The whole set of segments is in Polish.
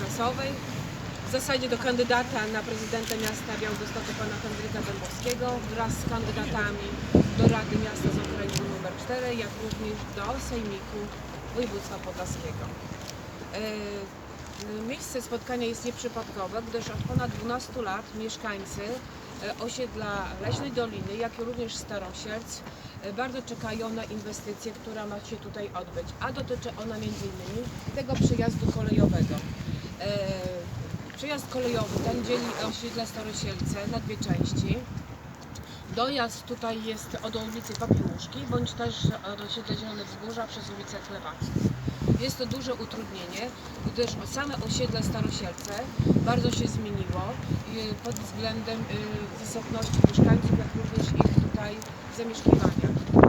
prasowej. W zasadzie do kandydata na prezydenta miasta Białegostoku pana Henryka Dębowskiego wraz z kandydatami do Rady Miasta z okręgu nr 4, jak również do Sejmiku Województwa Podlaskiego. E, Miejsce spotkania jest nieprzypadkowe, gdyż od ponad 12 lat mieszkańcy e, osiedla Leśnej Doliny, jak i również Starosielc e, bardzo czekają na inwestycję, która ma się tutaj odbyć, a dotyczy ona m.in. tego przejazdu kolejowego. E, Przejazd kolejowy ten dzieli osiedle Starosielce na dwie części. Dojazd tutaj jest od ulicy Papiełuszki, bądź też od osiedla Zielone Wzgórza przez ulicę Chlebacką. Jest to duże utrudnienie, gdyż same osiedle Starosielce bardzo się zmieniło pod względem y, wysokości mieszkańców, jak również ich tutaj zamieszkiwania.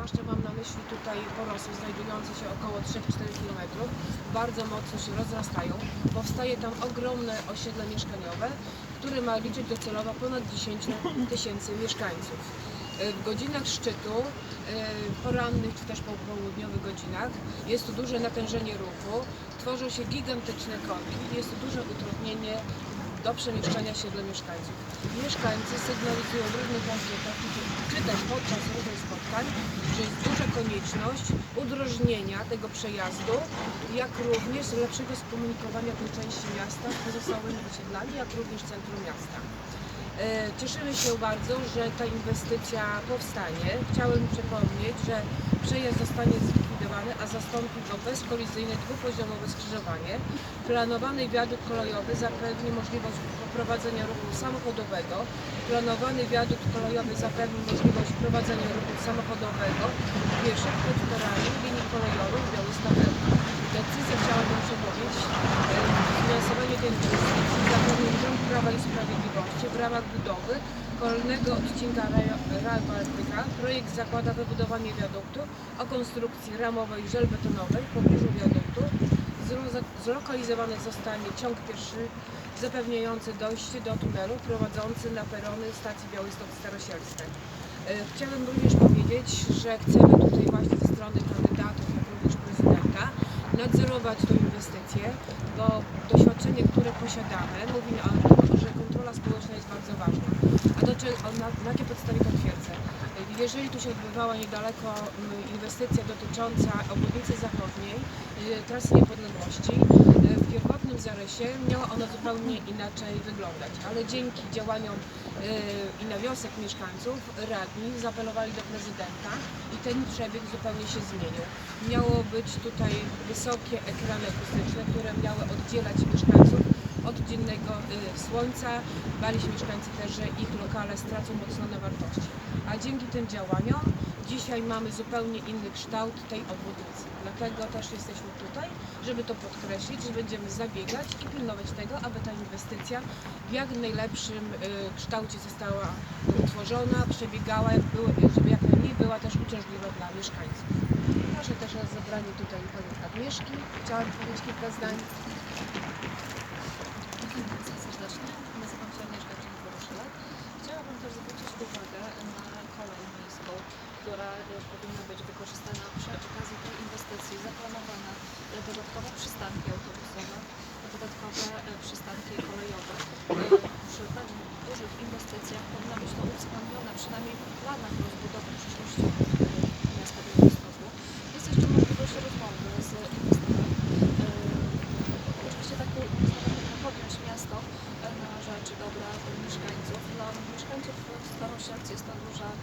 Zwłaszcza mam na myśli tutaj porosły znajdujące się około 3-4 km, bardzo mocno się rozrastają. Powstaje tam ogromne osiedle mieszkaniowe, które ma liczyć docelowo ponad 10 tysięcy mieszkańców. Y, W godzinach szczytu, y, porannych czy też popołudniowych godzinach jest tu duże natężenie ruchu, tworzą się gigantyczne korki, jest to duże utrudnienie do przemieszczania się dla mieszkańców. Mieszkańcy sygnalizują w różnych ankietach, czy- też podczas różnych spotkań, jest duża konieczność udrożnienia tego przejazdu, jak również lepszego skomunikowania tej części miasta z pozostałymi osiedlami, jak również centrum miasta. E, Cieszymy się bardzo, że ta inwestycja powstanie. Chciałem przypomnieć, że przejazd zostanie a zastąpi go bezkolizyjne dwupoziomowe skrzyżowanie. Planowany wiadukt kolejowy zapewni możliwość prowadzenia ruchu samochodowego. Planowany wiadukt kolejowy zapewni możliwość prowadzenia ruchu samochodowego pieszych pod torami linii kolejowych Białystok Decyzję chciałabym przypomnieć. e, Finansowanie tej inwestycji zapewnił rząd Prawa i Sprawiedliwości w ramach budowy kolejnego odcinka Rail Baltica. Projekt zakłada wybudowanie wiaduktu o konstrukcji ramowej żelbetonowej w pobliżu wiaduktu. Zlokalizowany zostanie ciąg pierwszy zapewniający dojście do tunelu prowadzący na perony stacji Białystok Starosielska. E, Chciałabym również powiedzieć, że chcemy tutaj właśnie ze strony kandydatów, jak również prezydenta, nadzorować tę inwestycję, bo doświadczenie, które posiadamy, mówi tym, że kontrola społeczna jest bardzo ważna. A do czego, na, na jakiej podstawie to twierdzę? Jeżeli tu się odbywała niedaleko mm, inwestycja dotycząca obwodnicy zachodniej, y, trasy niepodległości, y, w pierwotnym zarysie miała ona zupełnie inaczej wyglądać, ale dzięki działaniom y, i na mieszkańców radni zaapelowali do prezydenta i ten przebieg zupełnie się zmienił. Miało być tutaj wysokie ekrany akustyczne, które miały oddzielać mieszkańców od dziennego y, słońca. Bali się mieszkańcy też, że ich lokale stracą mocno na wartości. A dzięki tym działaniom dzisiaj mamy zupełnie inny kształt tej obwodnicy. Dlatego też jesteśmy tutaj, żeby to podkreślić, że będziemy zabiegać i pilnować tego, aby ta inwestycja w jak najlepszym y, kształcie została utworzona, przebiegała, żeby jak najmniej była też uciążliwa dla mieszkańców. Proszę też o zabranie tutaj pani Agnieszki. Chciałam powiedzieć kilka zdań. Witam serdecznie. Nazywam się Agnieszka Dzień-Woroszyla. Chciałabym też zwrócić uwagę na kolej miejską, która e, powinna być wykorzystana przy okazji tej inwestycji. Zaplanowana e, dodatkowe przystanki autobusowe, dodatkowe e, przystanki kolejowe. E, Przy tak dużych inwestycjach powinno być to uwzględnione przynajmniej w planach rozbudowy przyszłościowych e, miasta Białegostoku. Jest jeszcze możliwość rozmowy z inwestorem. E, Oczywiście taką ustawę powinno podjąć miasto e, na rzecz dobra mieszkańców. Dla mieszkańców Starosielc jest to duże e,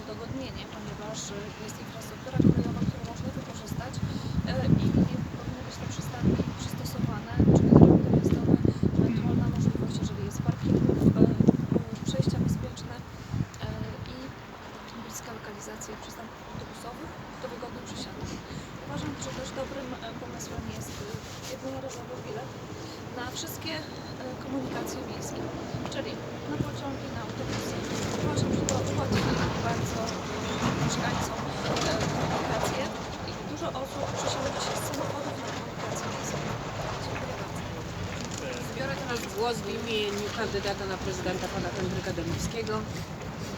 udogodnienie, ponieważ e, jest infrastruktura kolejowa, którą można wykorzystać e, i powinny być te przystanki przystosowane, czyli drogi dojazdowe, ewentualna możliwość, jeżeli jest parkingów, e, e, przejścia bezpieczne e, i bliska lokalizacja przystanków autobusowych do wygodnych przysiadek. Uważam, że też dobrym e, pomysłem jest e, jednorazowy bilet na wszystkie e, komunikacje miejskie, czyli na pociągi, na autobusy. Uważam, że to ułatwi bardzo e, mieszkańcom e, komunikację i dużo osób przesiaduje się z samochodów na komunikację miejską. Dziękuję bardzo. Teraz głos w imieniu kandydata na prezydenta pana Henryka Dębowskiego.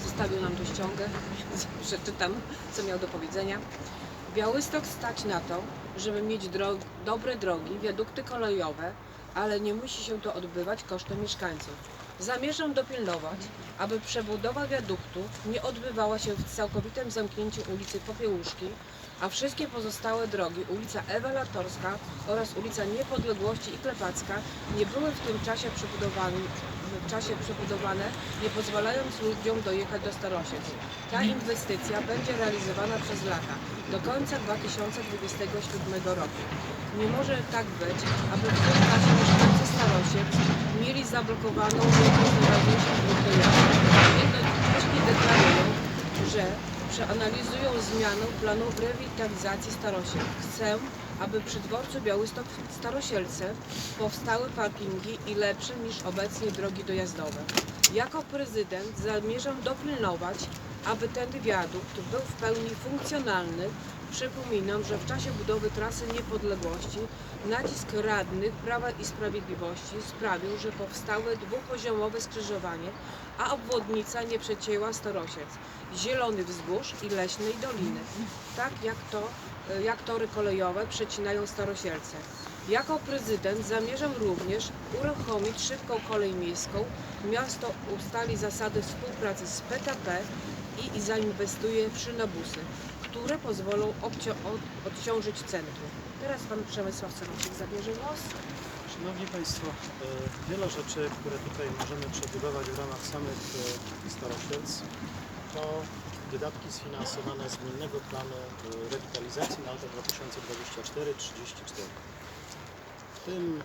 Zostawił nam tu ściągę, przeczytam, co miał do powiedzenia. Białystok stać na to, żeby mieć dobre drogi, wiadukty kolejowe, ale nie musi się to odbywać kosztem mieszkańców. Zamierzam dopilnować, aby przebudowa wiaduktu nie odbywała się w całkowitym zamknięciu ulicy Popiełuszki, a wszystkie pozostałe drogi, ulica Ewelatorska oraz ulica Niepodległości i Klepacka nie były w tym czasie przebudowane, czasie przebudowane, nie pozwalając ludziom dojechać do Starosiec. Ta inwestycja będzie realizowana przez lata, do końca 2027 roku. Nie może tak być, aby w tym czasie mieszkańcy Starosiec mieli zablokowaną jedną z najważniejszych dróg dojazdu. Jednocześnie deklarują, że przeanalizują zmianę planu rewitalizacji Starosiel. Chcę, aby przy dworcu Białystok w Starosielce powstały parkingi i lepsze niż obecnie drogi dojazdowe. Jako prezydent zamierzam dopilnować, aby ten wiadukt był w pełni funkcjonalny. Przypominam, że w czasie budowy trasy niepodległości nacisk radnych Prawa i Sprawiedliwości sprawił, że powstały dwupoziomowe skrzyżowanie, a obwodnica nie przecięła Starosiec, Zielony Wzgórz i Leśnej Doliny, tak jak, to, jak tory kolejowe przecinają Starosielce. Jako prezydent zamierzam również uruchomić szybką kolej miejską. Miasto ustali zasady współpracy z PKP i, i zainwestuje w szynobusy, które pozwolą od, odciążyć centrum. Teraz pan Przemysław Sarowczyk zabierze głos. Szanowni Państwo, e, wiele rzeczy, które tutaj możemy przebudować w ramach samych e, Starosielc, to wydatki sfinansowane z gminnego planu e, rewitalizacji na lata 2024-2034. W tym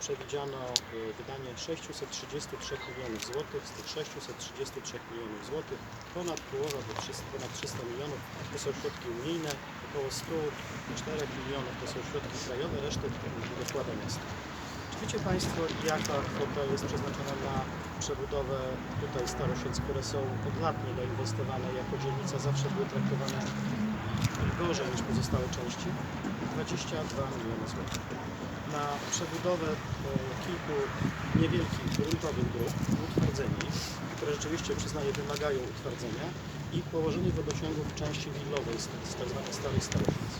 przewidziano e, wydanie 633 milionów złotych. Z tych 633 milionów złotych ponad połowa, bo 300, ponad 300 milionów to są środki unijne, około 104 milionów to są środki krajowe, resztę dokłada miasto. Wiecie Państwo, jaka kwota jest przeznaczona na przebudowę tutaj Starosiec, które są od lat niedoinwestowane, jako dzielnica zawsze były traktowane gorzej niż pozostałe części? 22 miliony złotych. Na przebudowę e, kilku niewielkich gruntowych dróg, utwardzenie ich, które rzeczywiście przyznaję wymagają utwardzenia i położenie wodociągów w części willowej z, z tak zwanej starej Starosiec.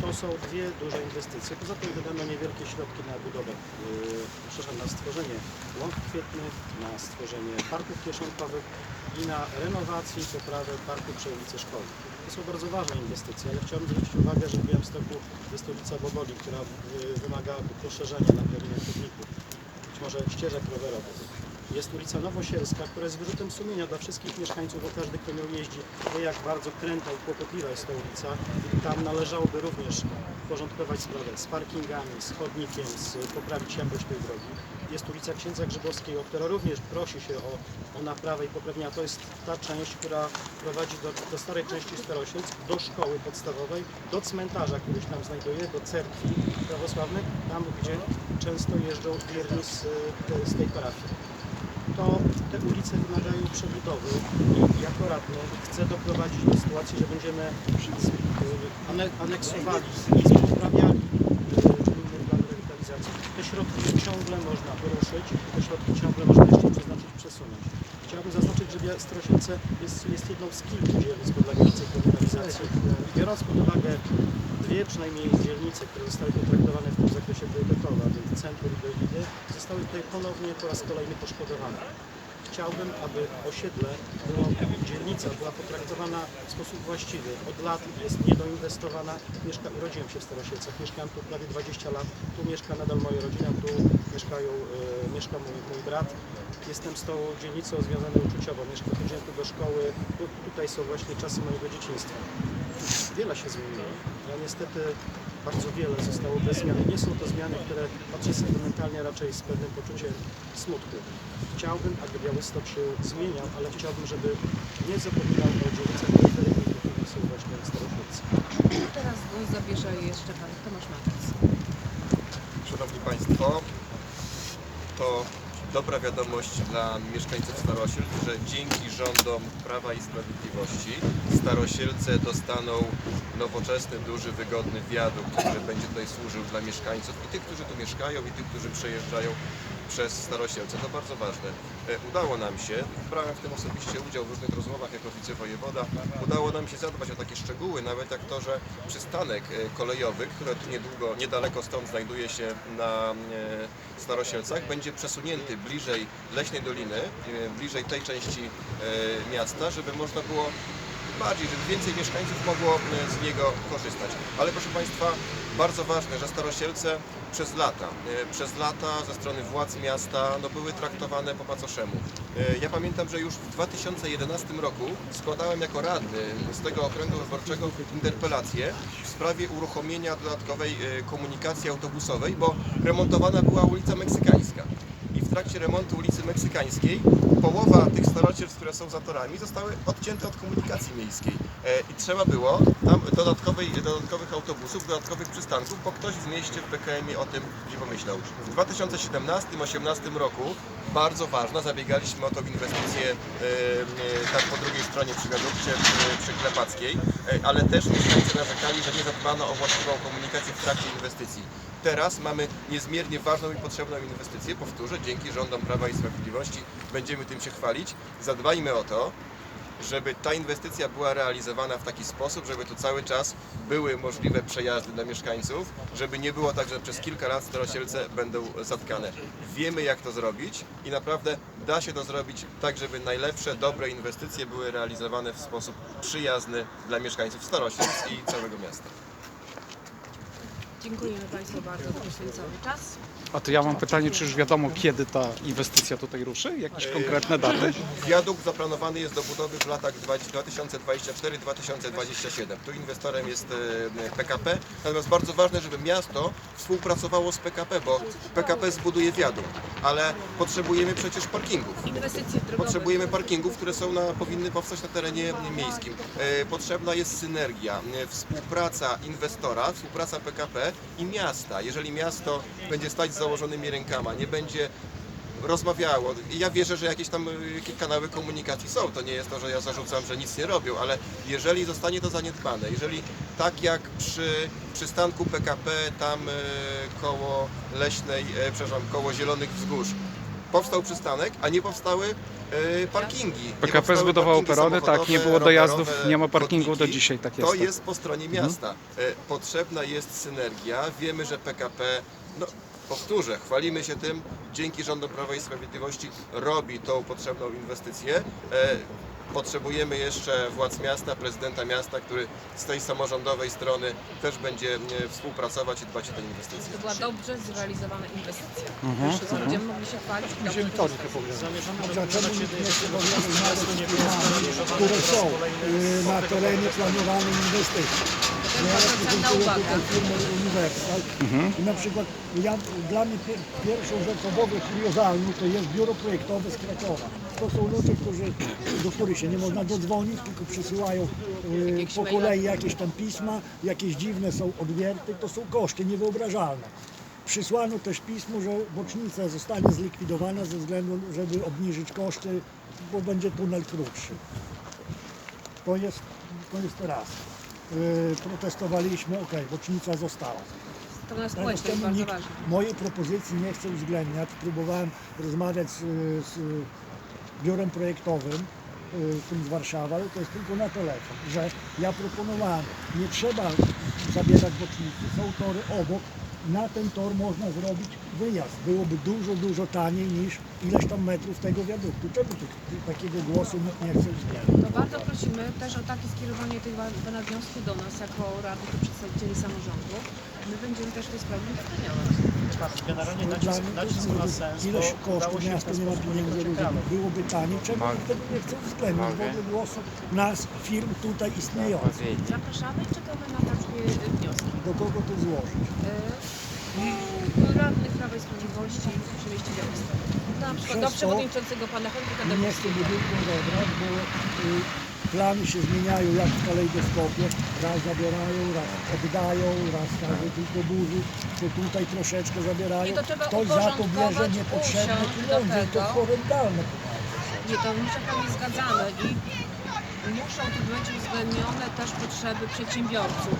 To są dwie duże inwestycje. Poza tym wydano niewielkie środki na budowę, yy, przepraszam, na stworzenie łąk kwietnych, na stworzenie parków kieszonkowych i na renowację i poprawę parku przy ulicy Szkolnej. To są bardzo ważne inwestycje, ale chciałbym zwrócić uwagę, że w Białymstoku jest ulica Boboli, która yy, wymaga poszerzenia na terenie chodników, być może ścieżek rowerowych. Jest ulica Nowosielska, która jest wyrzutem sumienia dla wszystkich mieszkańców, bo każdy, kto nią jeździ, wie jak bardzo kręta i kłopotliwa jest ta ulica. I tam należałoby również porządkować sprawę z parkingami, z chodnikiem, z, poprawić jakość tej drogi. Jest ulica Księdza Grzybowskiego, która również prosi się o, o naprawę i poprawienia. To jest ta część, która prowadzi do, do starej części Starosiec, do szkoły podstawowej, do cmentarza, który się tam znajduje, do cerkwi prawosławnych, tam gdzie często jeżdżą wierni z, z tej parafii to te ulice wymagają przebudowy i jako radny chcę doprowadzić do sytuacji, że będziemy aneksowali i poprawiali y, gminny plan rewitalizacji. Te środki ciągle można poruszyć, te środki ciągle można jeszcze przeznaczyć, przesunąć. Chciałbym zaznaczyć, że Strosielce jest, jest jedną z kilku dzielnic podlegających rewitalizacji. I biorąc pod uwagę dwie przynajmniej dzielnice, które zostały potraktowane w tym zakresie priorytetowo, a więc centrum i Doliny, zostały tutaj ponownie po raz kolejny poszkodowane. Chciałbym, aby osiedle, było, dzielnica była potraktowana w sposób właściwy. Od lat jest niedoinwestowana. Mieszka, urodziłem się w Starosielcach, mieszkałem tu prawie 20 lat. Tu mieszka nadal moja rodzina, tu mieszkają, e, mieszka mój, mój brat. Jestem z tą dzielnicą związany uczuciowo. Mieszkam, tu do szkoły. Tu, tutaj są właśnie czasy mojego dzieciństwa. Wiele się zmieniło, ale niestety bardzo wiele zostało bez zmiany. Nie są to zmiany, które patrzę sentymentalnie, raczej z pewnym poczuciem smutku. Chciałbym, aby Białystok się zmieniał, ale chciałbym, żeby nie zapominał o dzielnicach peryferyjnych, którymi są właśnie Starosielcy. Teraz głos zabierze jeszcze pan Tomasz Matas. Szanowni Państwo, to dobra wiadomość dla mieszkańców Starosiel, że dzięki rządom Prawa i Sprawiedliwości Starosielce dostaną nowoczesny, duży, wygodny wiadukt, który będzie tutaj służył dla mieszkańców i tych, którzy tu mieszkają i tych, którzy przejeżdżają przez Starosielce. To bardzo ważne. E, Udało nam się, brałem w tym osobiście udział w różnych rozmowach jako wicewojewoda, udało nam się zadbać o takie szczegóły, nawet jak to, że przystanek e, kolejowy, który niedługo, niedaleko stąd znajduje się na e, Starosielcach, będzie przesunięty bliżej Leśnej Doliny, bliżej tej części miasta, żeby można było bardziej, żeby więcej mieszkańców mogło e, z niego korzystać. Ale proszę Państwa, bardzo ważne, że Starosielce przez lata, e, przez lata ze strony władz miasta no, były traktowane po macoszemu. E, Ja pamiętam, że już w 2011 roku składałem jako radny z tego okręgu wyborczego interpelację w sprawie uruchomienia dodatkowej komunikacji autobusowej, bo remontowana była ulica Meksykańska. W trakcie remontu ulicy Meksykańskiej połowa tych starocielstw, które są zatorami, zostały odcięte od komunikacji miejskiej. E, I trzeba było tam dodatkowych autobusów, dodatkowych przystanków, bo ktoś w mieście w PKM-ie o tym nie pomyślał. W 2017-2018 roku bardzo ważna, zabiegaliśmy o tą inwestycję e, e, tak po drugiej stronie przy wiadukcie przy, przy Klepackiej, e, ale też mieszkańcy narzekali, że nie zadbano o właściwą komunikację w trakcie inwestycji. Teraz mamy niezmiernie ważną i potrzebną inwestycję. Powtórzę, dzięki rządom Prawa i Sprawiedliwości będziemy tym się chwalić. Zadbajmy o to, żeby ta inwestycja była realizowana w taki sposób, żeby tu cały czas były możliwe przejazdy dla mieszkańców, żeby nie było tak, że przez kilka lat Starosielce będą zatkane. Wiemy jak to zrobić i naprawdę da się to zrobić tak, żeby najlepsze, dobre inwestycje były realizowane w sposób przyjazny dla mieszkańców Starosielc i całego miasta. Dziękujemy Państwu bardzo za poświęcony czas. A to ja mam pytanie, czy już wiadomo, kiedy ta inwestycja tutaj ruszy? Jakieś konkretne daty? Wiadukt zaplanowany jest do budowy w latach 2024-2027. Tu inwestorem jest e, PKP, natomiast bardzo ważne, żeby miasto współpracowało z PKP, bo PKP zbuduje wiadukt, ale potrzebujemy przecież parkingów. Potrzebujemy parkingów, które są na, powinny powstać na terenie miejskim. E, Potrzebna jest synergia, e, współpraca inwestora, współpraca PKP i miasta. Jeżeli miasto będzie stać z założonymi rękama, nie będzie rozmawiało. Ja wierzę, że jakieś tam jakieś kanały komunikacji są. To nie jest to, że ja zarzucam, że nic nie robią, ale jeżeli zostanie to zaniedbane, jeżeli tak jak przy przystanku PKP tam e, koło Leśnej, e, przepraszam, koło Zielonych Wzgórz powstał przystanek, a nie powstały e, parkingi. PKP zbudowało perony, tak, nie było dojazdów, nie ma parkingu, do dzisiaj tak To jest. tak. jest po stronie miasta. E, Potrzebna jest synergia. Wiemy, że PKP, no powtórzę, chwalimy się tym, dzięki rządom Prawa i Sprawiedliwości robi tą potrzebną inwestycję. E, Potrzebujemy jeszcze władz miasta, prezydenta miasta, który z tej samorządowej strony też będzie e, współpracować i dbać o te inwestycje. To była dobrze zrealizowana inwestycja. Mhm, Że Będziemy mogli się chwalić. i dobrze to zorganizowane które są na terenie planowanej inwestycji? To Ja jest bardzo cenna uwaga. Uniwersal i na przykład ja, dla mnie pier, pierwszą rzeczą w ogóle kuriozalną to jest biuro projektowe z Krakowa. To są ludzie, którzy, do których się nie można dodzwonić, tylko przysyłają y, po kolei jakieś tam pisma, jakieś dziwne są odwierty, to są koszty niewyobrażalne. Przysłano też pismo, że bocznica zostanie zlikwidowana ze względu, żeby obniżyć koszty, bo będzie tunel krótszy. To jest, to jest teraz. Yy, protestowaliśmy, ok, bocznica została. Strona Teraz społeczna jest czemu bardzo nikt ważna. mojej propozycji nie chce uwzględniać. Próbowałem rozmawiać z, z biurem projektowym, y, tym z Warszawy, ale to jest tylko na telefon, że ja proponowałem, nie trzeba zabierać bocznicy, są tory obok, na ten tor można zrobić wyjazd. Byłoby dużo, dużo taniej niż ileś tam metrów tego wiaduktu. Czemu tu takiego głosu nikt nie chce uwzględnić? No bardzo prosimy też o takie skierowanie pana wniosku do nas jako Rady przedstawicieli samorządu. My będziemy też w tej sprawie uwzględniać. Generalnie dla nacisk, nacisk ma jest sens, ilość bo kosztów ten nie ma pieniędzy. Byłoby taniej, czemu nikt tego nie chce uwzględnić w ogóle głosu nas, firm tutaj istniejących. Zapraszamy i czekamy na takie wnioski. Do kogo to złożyć? Y, Radnych Prawa i Sprawiedliwości przemieścić do ustawy. Na przykład do Przez to przewodniczącego pana Henryka Nie chcę Dębowskiego. budynku zabrać, bo y, plany się zmieniają jak w kalejdoskopie. Raz zabierają, raz oddają, raz każe tylko burzyć, to tutaj troszeczkę zabierają. I to trzeba Ktoś za to bierze uporządkować, niepotrzebne usiąść do pieniądze i to tego. horrendalne. Nie, to my się pani zgadzamy i muszą tu być uwzględnione też potrzeby przedsiębiorców.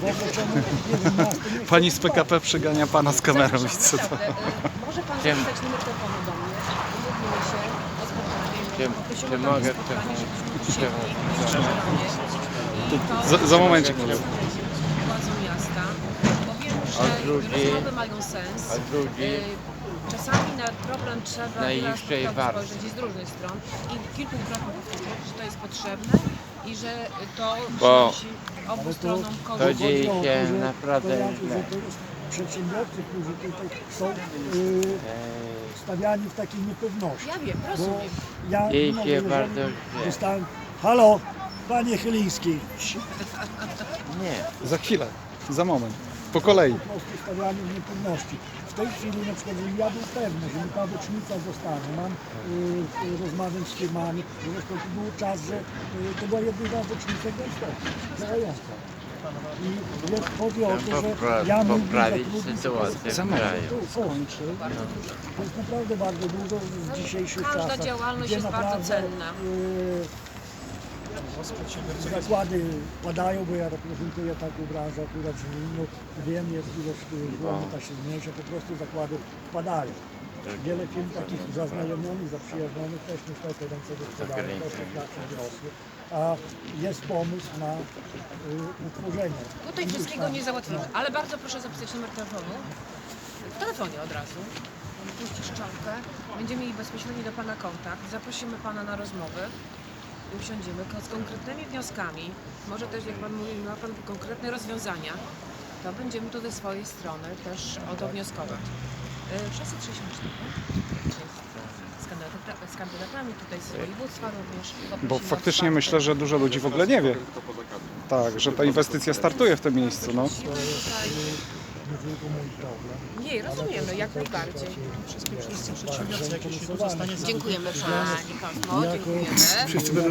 W ogóle czemu, nie wiem, nie Pani z PKP przegania pana z kamerą i co to? Naprawdę, y, Może pan Wiem. zapisać numer telefonu do mnie, umówimy się o spotkanie. Czy- Poprosimy czy o takie mogę spotkanie, to- żebyśmy czy- usiedli i czy- zdecydowanie. I to Za, za momencik. władzą miasta, bo wiem, A że drugi- rozmowy mają sens. A drugi? Y, Czasami na problem trzeba Najniższej warstwy. spojrzeć i z różnych stron i kilkukrotnie powtórzyć, że to jest potrzebne i że to Bo przynosi obu to- stronom to korzyść. dzieje się naprawdę ja- źle. Przedsiębiorcy, którzy tutaj są y, Eee, stawiani w takiej niepewności. Ja wiem, Bo rozumiem. ja mimo, się że bardzo źle. dostałem... Halo, panie Chyliński. nie. Za chwilę, za moment. Po kolei. Po prostu stawiani w niepewności. W tej chwili na przykład, żebym ja był pewny, że mi ta bocznica zostanie, mam, y, y, rozmawiam z firmami, zresztą to był czas, że y, to była jedyna bocznica gęstości, działająca. I jest, chodzi o to, że ja poprawić sytuację w kraju. to kończę. To jest naprawdę bardzo dużo w dzisiejszych Każda czasach. działalność gdzie jest bardzo naprawdę, cenna. y, zakłady padają, bo ja reprezentuję taką branżę akurat nim, no, wiem, jest ilość y, ta się zmniejsza, po prostu zakłady padają. Wiele firm takich zaznajomionych, zaprzyjaźnionych też niestety ręce gospodarcze, też inflacja wzrosły, a jest pomysł na y, utworzenie. Tutaj wszystkiego nie załatwimy, ale bardzo proszę zapisać numer telefonu. W telefonie od razu. Puści szczotkę. Będziemy mieli bezpośrednio do Pana kontakt. Zaprosimy Pana na rozmowy. I usiądziemy z konkretnymi wnioskami. Może też, jak Pan mówi, ma Pan konkretne rozwiązania. To będziemy tu ze swojej strony też o to wnioskować. Y, 634 z kandydata- z kandydatami tutaj z województwa również. Bo faktycznie myślę, że dużo ludzi w ogóle nie wie. Tak, że ta inwestycja startuje w tym miejscu. No. Nie rozumiemy, jak najbardziej. Wszystkim wszyscy przedsiębiorcy, jak jeśli tu zostanie Dziękujemy Pani Kosmo, dziękujemy.